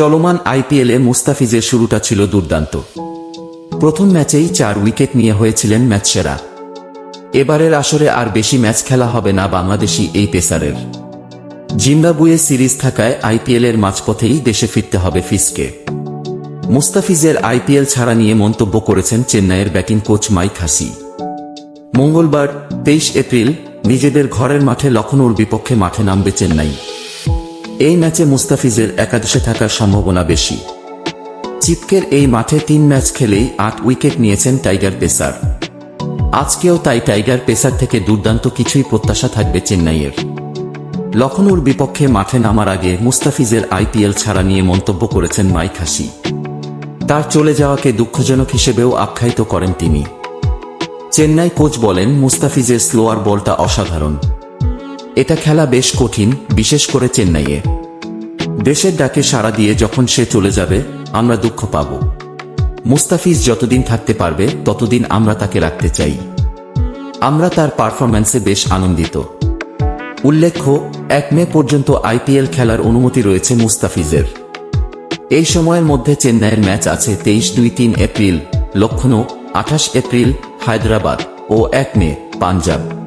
চলমান আইপিএলে মুস্তাফিজের শুরুটা ছিল দুর্দান্ত। প্রথম ম্যাচেই চার উইকেট নিয়ে হয়েছিলেন ম্যাচ সেরা এবারের আসরে আর বেশি ম্যাচ খেলা হবে না বাংলাদেশি এই পেসারের। জিম্বাবুয়ে সিরিজ থাকায় আইপিএলের মাঝপথেই দেশে ফিরতে হবে ফিসকে মুস্তাফিজের আইপিএল ছাড়া নিয়ে মন্তব্য করেছেন চেন্নাইয়ের ব্যাটিং কোচ মাইক হাসি। মঙ্গলবার তেইশ এপ্রিল নিজেদের ঘরের মাঠে লখনৌর বিপক্ষে মাঠে নামবে চেন্নাই। এই ম্যাচে মুস্তাফিজের একাদশে থাকার সম্ভাবনা বেশি। চিপকের এই মাঠে তিন ম্যাচ খেলেই আট উইকেট নিয়েছেন টাইগার পেসার। আজকেও তাই টাইগার পেসার থেকে দুর্দান্ত কিছুই প্রত্যাশা থাকবে চেন্নাইয়ের। লখনৌর বিপক্ষে মাঠে নামার আগে মুস্তাফিজের আইপিএল ছাড়া নিয়ে মন্তব্য করেছেন মাইক হাসি। তার চলে যাওয়াকে দুঃখজনক হিসেবেও আখ্যায়িত করেন তিনি। চেন্নাই কোচ বলেন, মুস্তাফিজের স্লোয়ার বলটা অসাধারণ। এটা খেলা বেশ কঠিন, বিশেষ করে চেন্নাইয়ে। দেশের ডাকে সাড়া দিয়ে যখন সে চলে যাবে, আমরা দুঃখ পাব। মুস্তাফিজ যতদিন থাকতে পারবে, ততদিন আমরা তাকে রাখতে চাই। আমরা তার পারফরম্যান্সে বেশ আনন্দিত। উল্লেখ্য, এক মে পর্যন্ত আইপিএল খেলার অনুমতি রয়েছে মুস্তাফিজের। এই সময়ের মধ্যে চেন্নাইয়ের ম্যাচ আছে তেইশ দুই তিন এপ্রিল, লক্ষণৌ, আঠাশ এপ্রিল, হায়দ্রাবাদ ও এক মে, পাঞ্জাব।